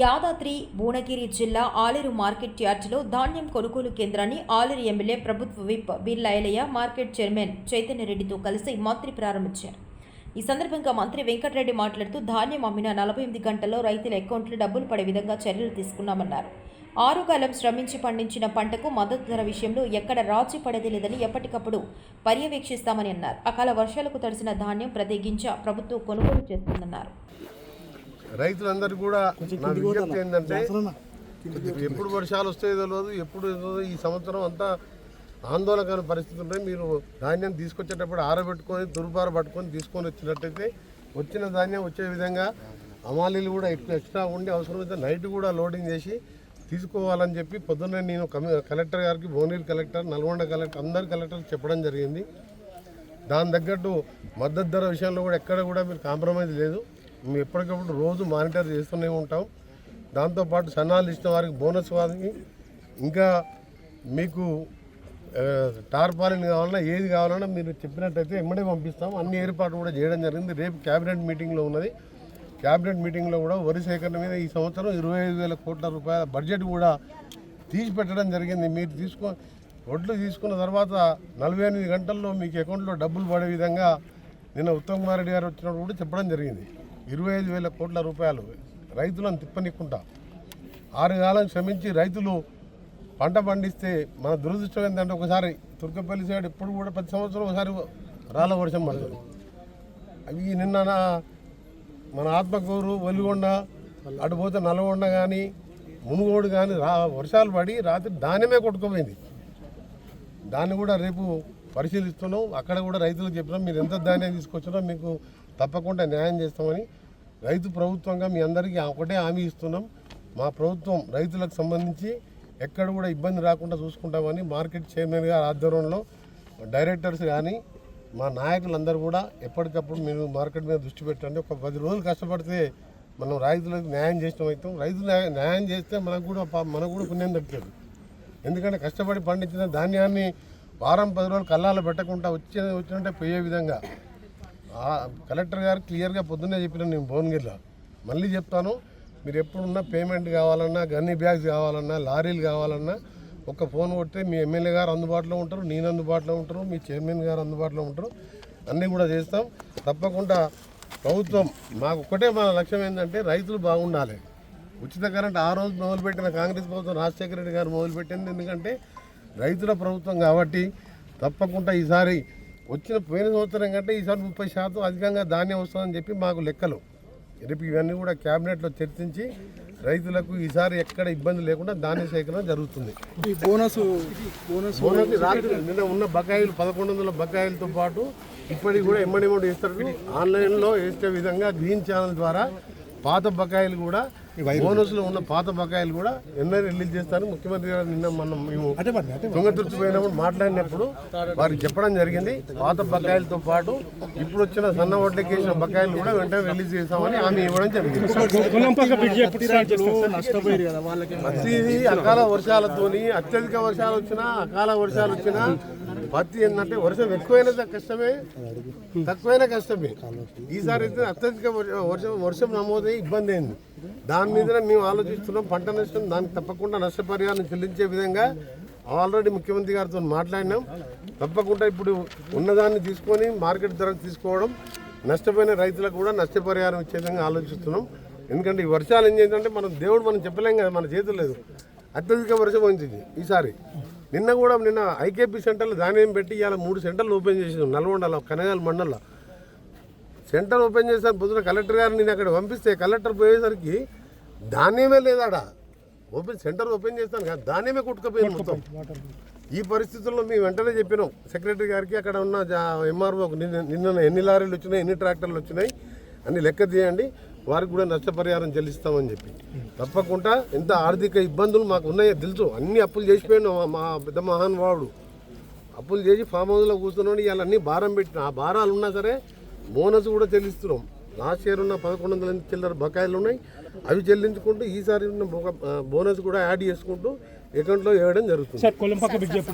యాదాద్రి భువనగిరి జిల్లా ఆలేరు మార్కెట్ యార్డులో ధాన్యం కొనుగోలు కేంద్రాన్ని ఆలేరు ఎమ్మెల్యే ప్రభుత్వ విప్ బిర్లాయలయ్య మార్కెట్ చైర్మన్ చైతన్యరెడ్డితో కలిసి మంత్రి ప్రారంభించారు. ఈ సందర్భంగా మంత్రి వెంకటరెడ్డి మాట్లాడుతూ ధాన్యం అమ్మిన నలభై ఎనిమిది గంటల్లో రైతుల అకౌంట్లో డబ్బులు పడే విధంగా చర్యలు తీసుకున్నామన్నారు. ఆరుగాలం శ్రమించి పండించిన పంటకు మద్దతు ధర విషయంలో ఎక్కడ రాజీ పడేది లేదని ఎప్పటికప్పుడు పర్యవేక్షిస్తామని అన్నారు. అకాల వర్షాలకు తడిసిన ధాన్యం ప్రతి గింజ ప్రభుత్వం కొనుగోలు చేస్తుందన్నారు. రైతులందరూ కూడా నా విజ్ఞప్తి ఏంటంటే ఎప్పుడు వర్షాలు వస్తాయో తెలియదు ఎప్పుడు ఈ సంవత్సరం అంతా ఆందోళనకర పరిస్థితి ఉంటాయి మీరు ధాన్యం తీసుకొచ్చేటప్పుడు ఆరబెట్టుకొని తురుపార పట్టుకొని తీసుకొని వచ్చినట్టయితే వచ్చిన ధాన్యం వచ్చే విధంగా అమాలీలు కూడా ఎక్కువ ఎక్స్ట్రా ఉండి అవసరమైతే నైట్ కూడా లోడింగ్ చేసి తీసుకోవాలని చెప్పి పొద్దున్నే నేను కలెక్టర్ గారికి భువనగిరి కలెక్టర్ నల్గొండ కలెక్టర్ అందరు కలెక్టర్కి చెప్పడం జరిగింది. దాని తగ్గట్టు మద్దతు ధర విషయంలో కూడా ఎక్కడ కూడా మీరు కాంప్రమైజ్ లేదు. మేము ఎప్పటికప్పుడు రోజు మానిటర్ చేస్తూనే ఉంటాం. దాంతోపాటు సన్నాలు ఇచ్చిన వారికి బోనస్ వారికి ఇంకా మీకు టార్పాలిన్ కావాలన్నా ఏది కావాలన్నా మీరు చెప్పినట్టయితే ఎమ్మడే పంపిస్తాం. అన్ని ఏర్పాట్లు కూడా చేయడం జరిగింది. రేపు క్యాబినెట్ మీటింగ్లో ఉన్నది. క్యాబినెట్ మీటింగ్లో కూడా వరి సేకరణ మీద ఈ సంవత్సరం ఇరవై ఐదు వేల కోట్ల రూపాయల బడ్జెట్ కూడా తీసి పెట్టడం జరిగింది. మీరు తీసుకో ఒడ్లు తీసుకున్న తర్వాత నలభై ఎనిమిది గంటల్లో మీకు అకౌంట్లో డబ్బులు పడే విధంగా నిన్న ఉత్తమ్ కుమార్ రెడ్డి గారు వచ్చినప్పుడు కూడా చెప్పడం జరిగింది. ఇరవై ఐదు వేల కోట్ల రూపాయలు రైతులను తిప్పనిక్కుంటా ఆరు కాలం శ్రమించి రైతులు పంట పండిస్తే మన దురదృష్టం ఏంటంటే ఒకసారి తుర్కపల్లి సైడ్ ఇప్పుడు కూడా ప్రతి సంవత్సరం ఒకసారి రాళ్ళ వర్షం పడుతుంది. అవి నిన్న మన ఆత్మకూరు ఒలిగొండ అటు పోతే నల్గొండ కానీ మునుగోడు కానీ రా వర్షాలు పడి రాత్రి ధాన్యమే కొట్టుకుపోయింది. దాన్ని కూడా రేపు పరిశీలిస్తున్నాం. అక్కడ కూడా రైతులకు చెప్పినాం మీరు ఎంత ధాన్యం తీసుకొచ్చినా మీకు తప్పకుండా న్యాయం చేస్తామని రైతు ప్రభుత్వంగా మీ అందరికీ ఒకటే హామీ ఇస్తున్నాం. మా ప్రభుత్వం రైతులకు సంబంధించి ఎక్కడ కూడా ఇబ్బంది రాకుండా చూసుకుంటామని మార్కెట్ చైర్మన్ గారి ఆధ్వర్యంలో డైరెక్టర్స్ కానీ మా నాయకులందరూ కూడా ఎప్పటికప్పుడు మీరు మార్కెట్ మీద దృష్టి పెట్టండి. ఒక పది రోజులు కష్టపడితే మనం రైతులకు న్యాయం చేసిన అవుతాం రైతులు న్యాయం- చేస్తే మనకు కూడా మనకు కూడా పుణ్యం దక్కుతుంది ఎందుకంటే కష్టపడి పండించిన ధాన్యాన్ని వారం పది రోజులు కల్లాలు పెట్టకుండా వచ్చే వచ్చినట్టే పోయే విధంగా కలెక్టర్ గారు క్లియర్గా పొద్దున్నే చెప్పిన నేను భువనగిరిలో. మళ్ళీ చెప్తాను మీరు ఎప్పుడున్నా పేమెంట్ కావాలన్నా గన్ని బ్యాగ్స్ కావాలన్నా లారీలు కావాలన్నా ఒక ఫోన్ కొడితే మీ ఎమ్మెల్యే గారు అందుబాటులో ఉంటారు నేను అందుబాటులో ఉంటారు మీ చైర్మన్ గారు అందుబాటులో ఉంటారు అన్నీ కూడా చేస్తాం. తప్పకుండా ప్రభుత్వం మాకు ఒక్కటే మన లక్ష్యం ఏంటంటే రైతులు బాగుండాలి. ఉచిత కరెంట్ ఆ రోజు మొదలుపెట్టిన కాంగ్రెస్ ప్రభుత్వం రాజశేఖర రెడ్డి గారు మొదలుపెట్టింది ఎందుకంటే రైతుల ప్రభుత్వం కాబట్టి తప్పకుండా ఈసారి వచ్చిన పోయిన సంవత్సరం కంటే ఈసారి ముప్పై శాతం అధికంగా ధాన్యం వస్తుందని చెప్పి మాకు లెక్కలు. రేపు ఇవన్నీ కూడా క్యాబినెట్లో చర్చించి రైతులకు ఈసారి ఎక్కడ ఇబ్బంది లేకుండా ధాన్య సేకరణ జరుగుతుంది. బోనస్ బోనస్ బోనస్ రాత్రి నిన్న ఉన్న బకాయిలు పదకొండు వందల బకాయిలతో పాటు ఇప్పటికి కూడా ఎమ్మడి వేస్తారు. ఆన్లైన్లో వేసే విధంగా గ్రీన్ ఛానల్ ద్వారా పాత బకాయిలు కూడా బోనస్లో ఉన్న పాత బకాయిలు కూడా ఎన్నో రిలీజ్ చేస్తారు. ముఖ్యమంత్రి గారు నిన్న మనం మేము తుంగతుర్తి పోయినప్పుడు మాట్లాడినప్పుడు వారికి చెప్పడం జరిగింది. పాత బకాయిలతో పాటు ఇప్పుడు వచ్చిన సన్న వడ్లకి వేసిన బకాయిలు కూడా వెంటనే రిలీజ్ చేస్తామని హామీ ఇవ్వడం జరిగింది. రైతులు నష్టపోయారు కదా వాళ్ళకి. ప్రతిదీ అకాల వర్షాలతోని అత్యధిక వర్షాలు వచ్చినా అకాల వర్షాలు వచ్చినా పత్తి ఏంటంటే వర్షం ఎక్కువైనా కష్టమే తక్కువైనా కష్టమే. ఈసారి అయితే అత్యధిక వర్ష- వర్షం వర్షం నమోదై ఇబ్బంది అయింది. దాని మీద మేము ఆలోచిస్తున్నాం పంట నష్టం దానికి తప్పకుండా నష్టపరిహారం చెల్లించే విధంగా ఆల్రెడీ ముఖ్యమంత్రి గారితో మాట్లాడినాం. తప్పకుండా ఇప్పుడు ఉన్నదాన్ని తీసుకొని మార్కెట్ ధర తీసుకోవడం నష్టపోయిన రైతులకు కూడా నష్టపరిహారం ఇచ్చే విధంగా ఆలోచిస్తున్నాం. ఎందుకంటే ఈ వర్షాలు ఏం చేయాలంటే మనం దేవుడు మనం చెప్పలేం కదా మన చేతులు లేదు. అత్యధిక వర్షం వచ్చింది ఈసారి. నిన్న కూడా నిన్న ఐకేపీ సెంటర్లో ధాన్యం పెట్టి ఇవాళ మూడు సెంటర్లు ఓపెన్ చేసినాం నల్గొండలో కనగాల మండల్లో. సెంటర్ ఓపెన్ చేశాను పొద్దున కలెక్టర్ గారిని నేను అక్కడ పంపిస్తే కలెక్టర్ పోయేసరికి ధాన్యమే లేదాడ. ఓపెన్ సెంటర్ ఓపెన్ చేస్తాను కదా ధాన్యమే కొట్టుకుపోయింది మొత్తం. ఈ పరిస్థితుల్లో మేము వెంటనే చెప్పినాం. సెక్రటరీ గారికి అక్కడ ఉన్న ఎంఆర్ఓ నిన్న నిన్న ఎన్ని లారీలు వచ్చినాయి ఎన్ని ట్రాక్టర్లు వచ్చినాయి అన్ని లెక్క తీయండి. వారికి కూడా నష్టపరిహారం చెల్లిస్తామని చెప్పి. తప్పకుండా ఎంత ఆర్థిక ఇబ్బందులు మాకు ఉన్నాయో తెలుసు. అన్ని అప్పులు చేసిపోయిన మా పెద్ద మహానుభావుడు అప్పులు చేసి ఫామ్ హౌస్లో కూర్చున్నాడు. ఇవాళ అన్ని భారం పెట్టిన. ఆ భారాలు ఉన్నా సరే బోనస్ కూడా చెల్లిస్తున్నాం. లాస్ట్ ఇయర్ ఉన్న పదకొండు వందల చిల్లర బకాయిలు ఉన్నాయి. అవి చెల్లించుకుంటూ ఈసారి ఉన్న బోనస్ కూడా యాడ్ చేసుకుంటూ అకౌంట్లో వేయడం జరుగుతుంది.